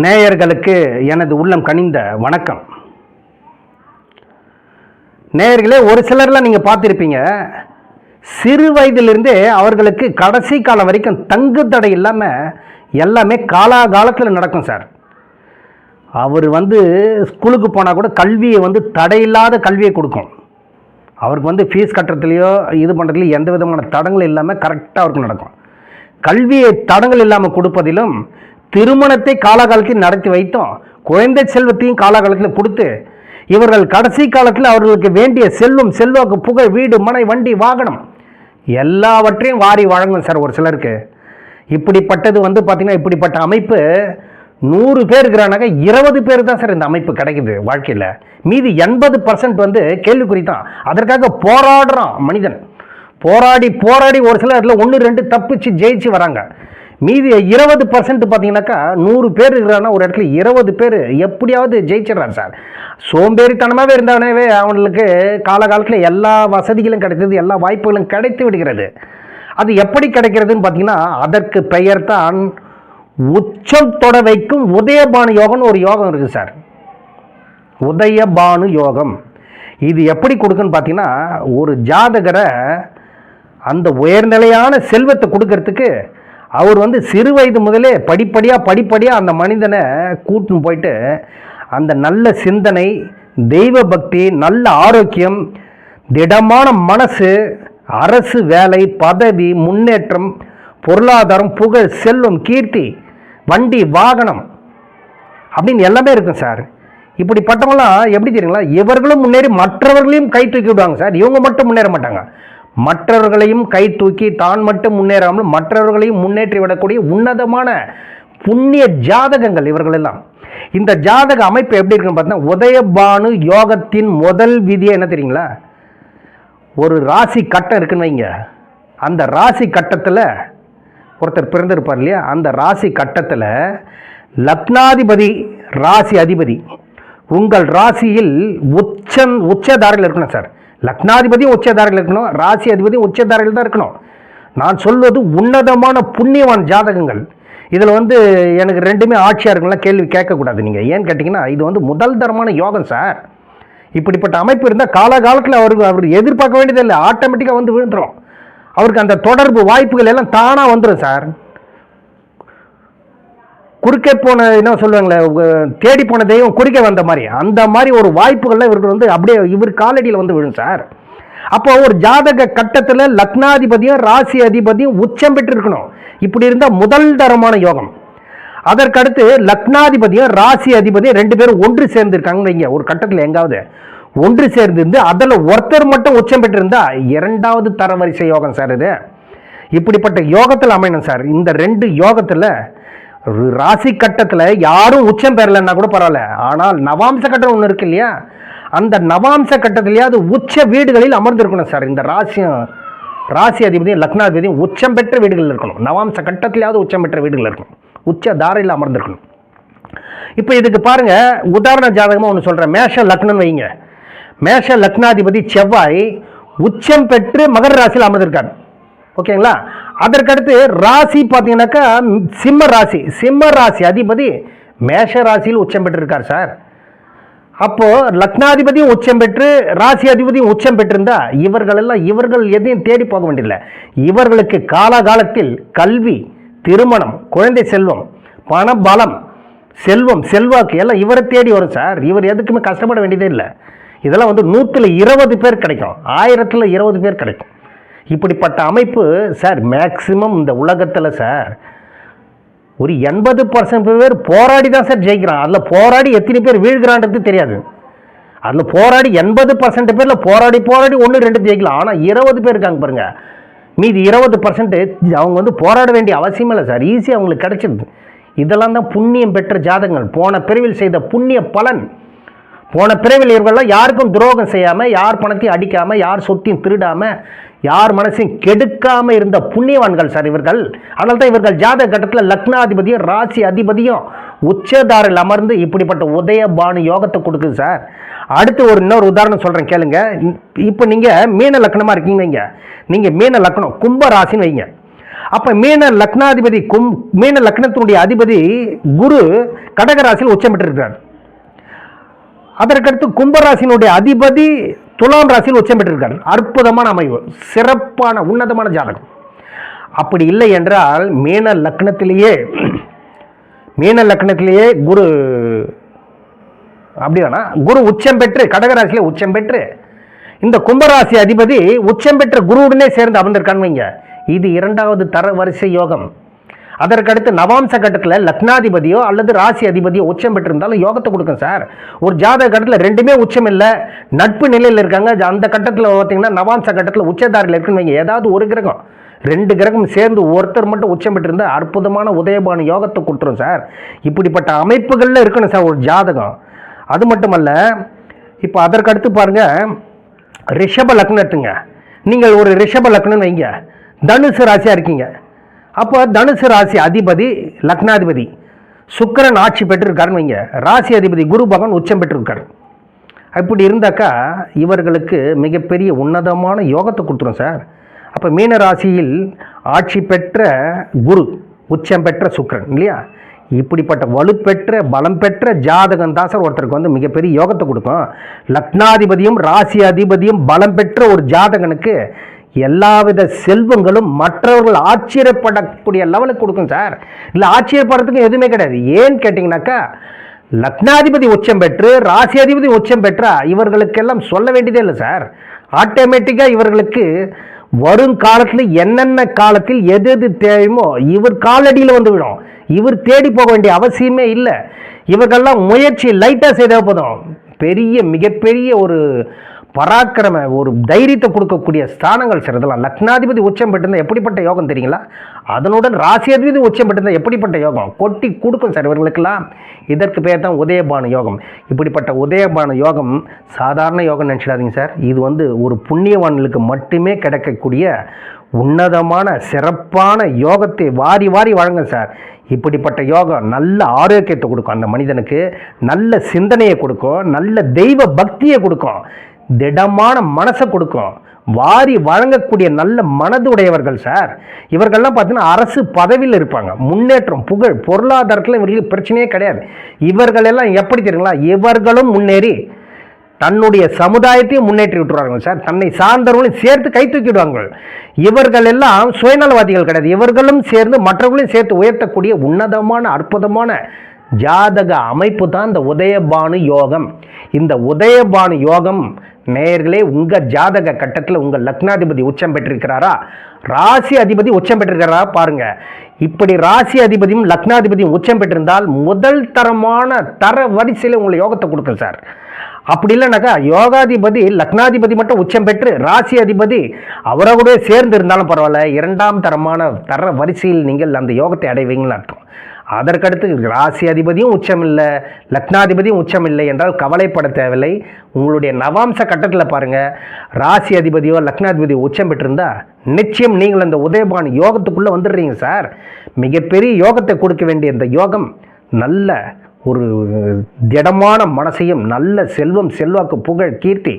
நேயர்களுக்கு எனது உள்ளம் கனிந்த வணக்கம். நேயர்களே ஒரு சிலர்லாம் நீங்கள் பார்த்துருப்பீங்க சிறு வயதிலிருந்தே அவர்களுக்கு கடைசி காலம் வரைக்கும் தங்கு தடை இல்லாமல் எல்லாமே காலாகாலத்தில் நடக்கும் சார். அவர் வந்து ஸ்கூலுக்கு போனால் கூட கல்வியை வந்து தடையில்லாத கல்வியை கொடுக்கும். அவருக்கு வந்து ஃபீஸ் கட்டுறதுலையோ இது பண்ணுறதுலையோ எந்த விதமான தடங்கள் இல்லாமல் கரெக்டாக அவருக்கு நடக்கும். கல்வியை தடங்கள் இல்லாமல் கொடுப்பதிலும் திருமணத்தை காலகாலத்தில் நடத்தி வைத்தோம். குழந்தை செல்வத்தையும் காலகாலத்தில் கொடுத்து இவர்கள் கடைசி காலத்தில் அவர்களுக்கு வேண்டிய செல்வம் செல்வாக்கு புகழ் வீடு மனை வண்டி வாகனம் எல்லாவற்றையும் வாரி வழங்கும் சார் ஒரு சிலருக்கு. இப்படிப்பட்டது வந்து பார்த்திங்கன்னா இப்படிப்பட்ட அமைப்பு நூறு பேர் இருக்கிறானாக்க இருபது பேர் தான் சார் இந்த அமைப்பு கிடைக்குது வாழ்க்கையில். மீதி எண்பது பர்சன்ட் வந்து கேள்விக்குறி தான். அதற்காக போராடுறான் மனிதன். போராடி போராடி ஒரு சிலர் அதில் ஒன்று ரெண்டு தப்பிச்சு ஜெயிச்சு வராங்க. மீதி இருபது பர்சன்ட் பார்த்தீங்கன்னாக்கா நூறு பேர் இருக்கிறான்னா ஒரு இடத்துல இருபது பேர் எப்படியாவது ஜெயிச்சிடுறான் சார். சோம்பேறித்தனமாகவே இருந்தவனவே அவங்களுக்கு காலகாலத்தில் எல்லா வசதிகளும் கிடைத்தது எல்லா வாய்ப்புகளும் கிடைத்து விடுகிறது. அது எப்படி கிடைக்கிறதுன்னு பார்த்தீங்கன்னா அதற்கு பெயர் தான் உச்சம் தொட வைக்கும் உதயபானு யோகம்னு ஒரு யோகம் இருக்குது சார். உதயபானு யோகம். இது எப்படி கொடுக்குன்னு பார்த்தீங்கன்னா ஒரு ஜாதகரை அந்த உயர்நிலையான செல்வத்தை கொடுக்கறதுக்கு அவர் வந்து சிறு வயது முதலே படிப்படியாக படிப்படியாக அந்த மனிதனை கூட்டின்னு போயிட்டு அந்த நல்ல சிந்தனை தெய்வ பக்தி நல்ல ஆரோக்கியம் திடமான மனசு அரசு வேலை பதவி முன்னேற்றம் பொருளாதாரம் புகழ் செல்வம் கீர்த்தி வண்டி வாகனம் அப்படின்னு எல்லாமே இருக்கும் சார். இப்படிப்பட்டவங்களாம் எப்படி தெரியுங்களா? இவர்களும் முன்னேறி மற்றவர்களையும் கை தூக்கி விடுவாங்க சார். இவங்க மட்டும் முன்னேற மாட்டாங்க. மற்றவர்களையும் கை தூக்கி தான் மட்டும் முன்னேறாமல் மற்றவர்களையும் முன்னேற்றி விடக்கூடிய உன்னதமான புண்ணிய ஜாதகங்கள் இவர்கள் எல்லாம் இந்த ஜாதக அமைப்பு எப்படி இருக்குன்னு பார்த்தீங்கன்னா உதயபானு யோகத்தின் முதல் விதியை என்ன தெரியுங்களா? ஒரு ராசி கட்டம் இருக்குன்னு வைங்க. அந்த ராசி கட்டத்தில் ஒருத்தர் பிறந்திருப்பார் இல்லையா? அந்த ராசி கட்டத்தில் லக்னாதிபதி ராசி அதிபதி. உங்கள் ராசியில் உச்சம் உச்சதாரில் இருக்கணும் சார். லக்னாதிபதியும் உச்சதாரில் இருக்கணும் ராசி அதிபதியும் உச்சதாரில் தான் இருக்கணும். நான் சொல்வது உன்னதமான புண்ணியவான் ஜாதகங்கள். இதில் வந்து எனக்கு ரெண்டுமே ஆட்சியாக இருக்குங்களா கேள்வி கேட்கக்கூடாது நீங்கள் ஏன்னு கேட்டிங்கன்னா இது வந்து முதல் தரமான யோகம் சார். இப்படிப்பட்ட அமைப்பு இருந்தால் காலகாலத்தில் அவருக்கு அவர் எதிர்பார்க்க வேண்டியதில்லை ஆட்டோமேட்டிக்காக வந்து விழுந்துடும் அவருக்கு அந்த தொடர்பு வாய்ப்புகள் எல்லாம் தானாக வந்துடும் சார். குறுக்கே போன என்ன சொல்லுவாங்களே தேடி போன தெய்வம் குறுக்கே வந்த மாதிரி. அந்த மாதிரி ஒரு வாய்ப்புகள்லாம் இவருக்கு வந்து அப்படியே இவர் காலடியில் வந்து விழும் சார். அப்போ ஒரு ஜாதக கட்டத்தில் லக்னாதிபதியும் ராசி அதிபதியும் உச்சம் பெற்று இருக்கணும் இப்படி இருந்தால் முதல் தரமான யோகம். அதற்கடுத்து லக்னாதிபதியும் ராசி அதிபதியும் ரெண்டு பேரும் ஒன்று சேர்ந்துருக்காங்க வைங்க ஒரு கட்டத்தில் எங்காவது. ஒன்று சேர்ந்திருந்து அதில் ஒருத்தர் மட்டும் உச்சம் பெற்றிருந்தா இரண்டாவது தரவரிசை யோகம் சார் இது. இப்படிப்பட்ட யோகத்தில் அமையணும் சார். இந்த ரெண்டு யோகத்தில் ராசி கட்டத்தில் யாரும் உச்சம் பெறலைன்னா கூட பரவாயில்ல. ஆனால் நவாம்ச கட்டம் ஒன்று இருக்கு இல்லையா? அந்த நவாம்ச கட்டத்திலேயாவது உச்ச வீடுகளில் அமர்ந்திருக்கணும் சார். இந்த ராசியம் ராசி அதிபதியும் லக்னாதிபதியும் உச்சம் பெற்ற வீடுகள் இருக்கணும். நவாம்ச கட்டத்திலேயாவது உச்சம் பெற்ற வீடுகள் இருக்கணும். உச்ச தாரையில் அமர்ந்திருக்கணும். இப்போ இதுக்கு பாருங்கள் உதாரண ஜாதகமாக ஒன்று சொல்கிறேன் மேஷ லக்னம்னு வைங்க. மேஷ லக்னாதிபதி செவ்வாய் உச்சம் பெற்று மகர ராசியில் அமர்ந்திருக்கார். ஓகேங்களா? அதற்கடுத்து ராசி பார்த்தீங்கன்னாக்கா சிம்ம ராசி சிம்ம ராசி அதிபதி மேஷ ராசியில் உச்சம் பெற்றிருக்கார் சார். அப்போது லக்னாதிபதியும் உச்சம் பெற்று ராசி அதிபதியும் உச்சம் பெற்றிருந்தா இவர்கள் எல்லாம் இவர்கள் எதையும் தேடி போக வேண்டியதில்லை. இவர்களுக்கு காலாகாலத்தில் கல்வி திருமணம் குழந்தை செல்வம் பண பலம் செல்வம் செல்வாக்கு எல்லாம் இவரை தேடி வரும் சார். இவர் எதுக்குமே கஷ்டப்பட வேண்டியதே இல்லை. இதெல்லாம் வந்து நூற்றில் இருபது பேர் கிடைக்கும். ஆயிரத்தில் இருபது பேர் கிடைக்கும். இப்படிப்பட்ட அமைப்பு சார் மேக்சிமம் இந்த உலகத்தில் சார் ஒரு எண்பது பர்சன்ட் பேர் போராடி தான் சார் ஜெயிக்கிறான் அதில் போராடி எத்தனை பேர் வீழ்கிறான்றது தெரியாது. அதில் போராடி எண்பது பர்சன்ட் பேரில் போராடி போராடி ஒன்று ரெண்டு ஜெயிக்கலாம் ஆனால் இருபது பேர் இருக்காங்க பாருங்கள் மீதி இருபது பர்சன்ட் அவங்க வந்து போராட வேண்டிய அவசியம் இல்லை சார். ஈஸியாக அவங்களுக்கு கிடச்சிருது. இதெல்லாம் தான் புண்ணியம் பெற்ற ஜாதகங்கள். போன பிரிவில் செய்த புண்ணிய பலன். போன பிறவில் இவர்கள்லாம் யாருக்கும் துரோகம் செய்யாமல் யார் பணத்தையும் அடிக்காமல் யார் சொத்தையும் திருடாமல் யார் மனசையும் கெடுக்காமல் இருந்த புண்ணியவான்கள் சார் இவர்கள். அதனால தான் இவர்கள் ஜாதக கட்டத்தில் லக்னாதிபதியும் ராசி அதிபதியும் உச்சதாரில் அமர்ந்து இப்படிப்பட்ட உதயபானு யோகத்தை கொடுக்குது சார். அடுத்து ஒரு இன்னொரு உதாரணம் சொல்கிறேன் கேளுங்க. இப்போ நீங்கள் மீன லக்னமாக இருக்கீங்க வைங்க. நீங்கள் மீன லக்னம் கும்ப ராசின்னு வைங்க. அப்போ மீன லக்னாதிபதி கும் மீன லக்னத்தினுடைய அதிபதி குரு கடகராசியில் உச்சம் பெற்றிருக்கிறார். அதற்கடுத்து கும்பராசினுடைய அதிபதி துலாம் ராசியில் உச்சம் பெற்றிருக்கார் அற்புதமான அமைவு சிறப்பான உன்னதமான ஜாதகம். அப்படி இல்லை என்றால் மீன லக்னத்திலேயே மீன லக்னத்திலேயே குரு அப்படி வேணா குரு உச்சம் பெற்று கடகராசியிலே உச்சம் பெற்று இந்த கும்பராசி அதிபதி உச்சம் பெற்ற குருவுடனே சேர்ந்து அமர்ந்திருக்கான்னு வைங்க. இது இரண்டாவது தர வரிசை யோகம். அதற்கடுத்து நவாம்ச கட்டத்தில் லக்னாதிபதியோ அல்லது ராசி அதிபதியோ உச்சம் பெற்றிருந்தாலும் யோகத்தை கொடுக்கும் சார். ஒரு ஜாதக கட்டத்தில் ரெண்டுமே உச்சம் இல்லை நட்பு நிலையில் இருக்காங்க. அந்த கட்டத்தில் பார்த்தீங்கன்னா நவாம்ச கட்டத்தில் உச்சதாரில் இருக்குன்னு வைங்க. ஏதாவது ஒரு கிரகம் ரெண்டு கிரகம் சேர்ந்து ஒருத்தர் மட்டும் உச்சம் பெற்றிருந்தா அற்புதமான உதயபான யோகத்தை கொடுத்துரும் சார். இப்படிப்பட்ட அமைப்புகளில் இருக்கணும் சார் ஒரு ஜாதகம். அது மட்டுமல்ல இப்போ அதற்கடுத்து பாருங்க ரிஷப லக்னம் எடுத்துங்க நீங்கள் ஒரு ரிஷப லக்னம்னு வைங்க. தனுசு ராசியாக இருக்கீங்க. அப்போ தனுசு ராசி அதிபதி லக்னாதிபதி. சுக்கரன் ஆட்சி பெற்றிருக்காருன்னு வைங்க. ராசி அதிபதி குரு பகவான் உச்சம் பெற்றிருக்காரு. அப்படி இருந்தாக்கா இவர்களுக்கு மிகப்பெரிய உன்னதமான யோகத்தை கொடுத்துரும் சார். அப்போ மீன ராசியில் ஆட்சி பெற்ற குரு உச்சம் பெற்ற சுக்கரன் இல்லையா? இப்படிப்பட்ட வலுப்பெற்ற பலம் பெற்ற ஜாதகம் தான் சார் ஒருத்தருக்கு வந்து மிகப்பெரிய யோகத்தை கொடுக்கும். லக்னாதிபதியும் ராசி அதிபதியும் பலம் பெற்ற ஒரு ஜாதகனுக்கு எல்லாவித செல்வங்களும் மற்றவர்கள் ஆச்சரியப்படக்கூடிய லெவலுக்கு கொடுக்கும் சார். இல்லை ஆச்சரியப்படுறதுக்கு எதுவுமே கிடையாது. ஏன்னு கேட்டிங்கனாக்கா லக்னாதிபதி உச்சம் பெற்று ராசி அதிபதி உச்சம் பெற்றா இவர்களுக்கெல்லாம் சொல்ல வேண்டியதே இல்லை சார். ஆட்டோமேட்டிக்காக இவர்களுக்கு வருங்காலத்தில் என்னென்ன காலத்தில் எது எது தேவையுமோ இவர் காலடியில் வந்து விடும். இவர் தேடி போக வேண்டிய அவசியமே இல்லை. இவர்கள்லாம் முயற்சி லைட்டாக செய்தால் போதும். பெரிய மிகப்பெரிய ஒரு பராக்கிரம ஒரு தைரியத்தை கொடுக்கக்கூடிய ஸ்தானங்கள் சார் இதெல்லாம். லக்னாதிபதி உச்சம் பெற்றிருந்தால் எப்படிப்பட்ட யோகம் தெரியுங்களா? அதனுடன் ராசியாதிபதி உச்சம் பெற்றிருந்தால் எப்படிப்பட்ட யோகம்? கொட்டி கொடுக்கும் சார் இவர்களுக்கெல்லாம். இதற்கு பேர் தான் உதயபான யோகம். இப்படிப்பட்ட உதயபான யோகம் சாதாரண யோகம் நினச்சிடாதீங்க சார். இது வந்து ஒரு புண்ணியவான்களுக்கு மட்டுமே கிடைக்கக்கூடிய உன்னதமான சிறப்பான யோகத்தை வாரி வாரி வழங்கும் சார். இப்படிப்பட்ட யோகம் நல்ல ஆரோக்கியத்தை கொடுக்கும் அந்த மனிதனுக்கு. நல்ல சிந்தனையை கொடுக்கும். நல்ல தெய்வ பக்தியை கொடுக்கும். திடமான மனசை கொடுக்கும். வாரி வழங்கக்கூடிய நல்ல மனது உடையவர்கள் சார். இவர்கள்லாம் பார்த்தீங்கன்னா அரசு பதவியில் இருப்பாங்க. முன்னேற்றம் புகழ் பொருளாதாரத்தில் இவர்களுக்கு பிரச்சனையே கிடையாது. இவர்களெல்லாம் எப்படி தெரியுங்களா? இவர்களும் முன்னேறி தன்னுடைய சமுதாயத்தையும் முன்னேற்றி விட்டுருவாங்க சார். தன்னை சார்ந்தவர்களும் சேர்த்து கை தூக்கிடுவாங்க இவர்கள் எல்லாம் சுயநலவாதிகள் கிடையாது. இவர்களும் சேர்ந்து மற்றவர்களையும் சேர்த்து உயர்த்தக்கூடிய உன்னதமான அற்புதமான ஜாதக அமைப்பு தான் இந்த உதயபானு யோகம். இந்த உதயபானு யோகம் நேயர்களே உங்கள் ஜாதக கட்டத்தில் உங்கள் லக்னாதிபதி உச்சம் பெற்றிருக்கிறாரா? ராசி அதிபதி உச்சம் பெற்றிருக்கிறாரா? பாருங்கள் இப்படி ராசி அதிபதியும் லக்னாதிபதியும் உச்சம் பெற்றிருந்தால் முதல் தரமான தர வரிசையில் உங்களை யோகத்தை கொடுக்கும் சார். அப்படி இல்லைனாக்கா யோகாதிபதி லக்னாதிபதி மட்டும் உச்சம் பெற்று ராசி அதிபதி அவரோட சேர்ந்து இருந்தாலும் பரவாயில்ல. இரண்டாம் தரமான தர வரிசையில் நீங்கள் அந்த யோகத்தை அடைவீங்கன்னு அர்த்தம். அதற்கடுத்து ராசி அதிபதியும் உச்சம் இல்லை லக்னாதிபதியும் உச்சம் இல்லை என்றால் கவலைப்பட தேவையில்லை. உங்களுடைய நவாம்ச கட்டத்தில் பாருங்கள் ராசி அதிபதியோ லக்னாதிபதியோ உச்சம் பெற்றிருந்தா நிச்சயம் நீங்கள் அந்த உதயபான் யோகத்துக்குள்ளே வந்துடுறீங்க சார். மிகப்பெரிய யோகத்தை கொடுக்க வேண்டிய இந்த யோகம் நல்ல ஒரு திடமான மனசையும் நல்ல செல்வம் செல்வாக்கு புகழ் கீர்த்தி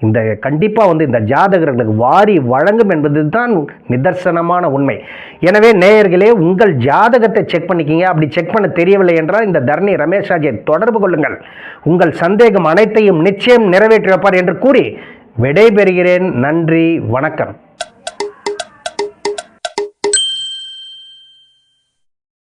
இந்த கண்டிப்பாக வந்து இந்த ஜாதகர்களுக்கு வாரி வழங்கும் என்பது தான் நிதர்சனமான உண்மை. எனவே நேயர்களே உங்கள் ஜாதகத்தை செக் பண்ணிக்கிங்க. அப்படி செக் பண்ண தெரியவில்லை என்றால் இந்த தரணி ரமேஷ் ராஜை தொடர்பு கொள்ளுங்கள். உங்கள் சந்தேகம் அனைத்தையும் நிச்சயம் நிறைவேற்றி வைப்பார் என்று கூறி விடைபெறுகிறேன். நன்றி வணக்கம்.